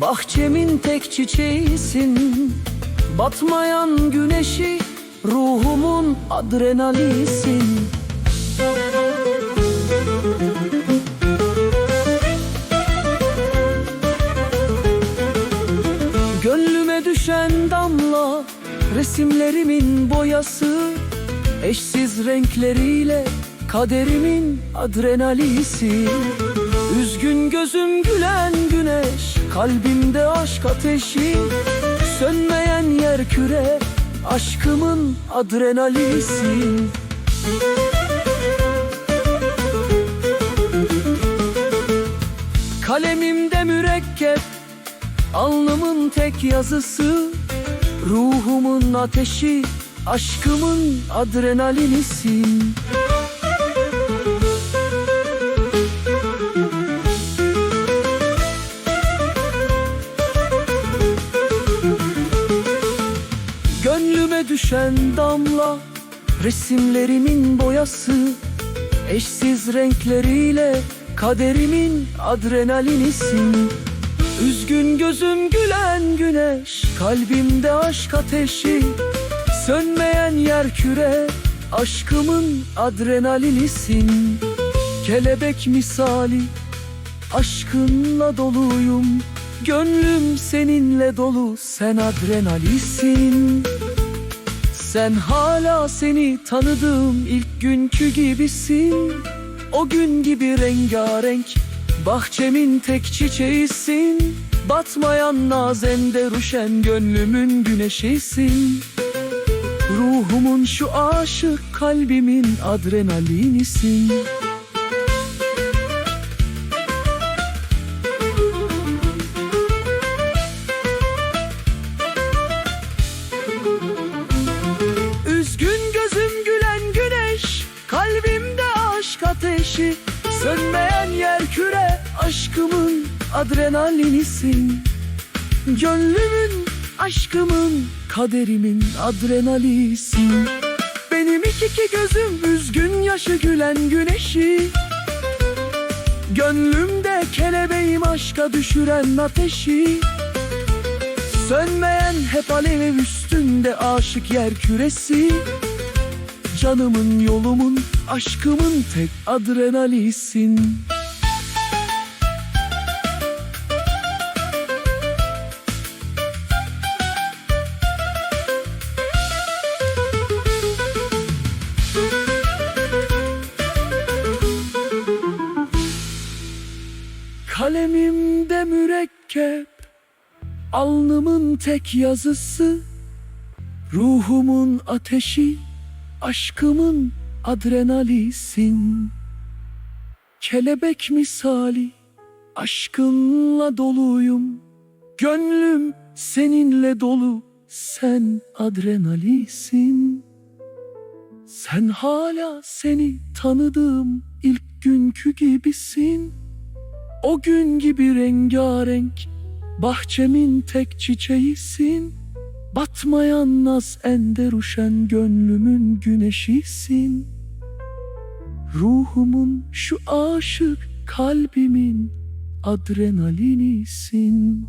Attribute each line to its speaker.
Speaker 1: Bahçemin tek çiçeğisin. Batmayan güneşi Ruhumun adrenalisin. Gönlüme düşen damla Resimlerimin boyası Eşsiz renkleriyle Kaderimin adrenalisi Üzgün gözüm gülen güneş Kalbimde aşk ateşi. Sönmeyen yer küre Aşkımın adrenalisi. Kalemimde mürekkep Alnımın tek yazısı. Ruhumun ateşi Aşkımın adrenalinisin düşen damla Resimlerimin boyası Eşsiz renkleriyle Kaderimin adrenalinisin Üzgün gözüm gülen güneş Kalbimde aşk ateşi. Sönmeyen yer küre Aşkımın adrenalinisin Kelebek misali Aşkınla doluyum. Gönlüm seninle dolu Sen adrenalisin Sen hala seni tanıdığım ilk günkü gibisin. O gün gibi rengarenk Bahçemin tek çiçeğisin. Batmayan nazende ruşen gönlümün güneşisin. Ruhumun şu aşık kalbimin adrenalinisin ateşi Sönmeyen yer küre Aşkımın adrenalinisin. Gönlümün, aşkımın Kaderimin adrenalisin Benim iki gözüm Üzgün yaşı gülen güneşi. Gönlümde kelebeğim aşka düşüren ateşi. Sönmeyen hep alev üstünde aşık yer küresi Canımın yolumun aşkımın tek adrenalisin. Kalemimde mürekkep Alnımın tek yazısı Ruhumun ateşi Aşkımın adrenalisin. Kelebek misali Aşkınla doluyum. Gönlüm seninle dolu Sen adrenalisin. Sen hala seni tanıdığım ilk günkü gibisin. O gün gibi rengarenk Bahçemin tek çiçeğisin Batmayan naz ender uşen gönlümün güneşisin. Ruhumun şu aşık kalbimin adrenalinisin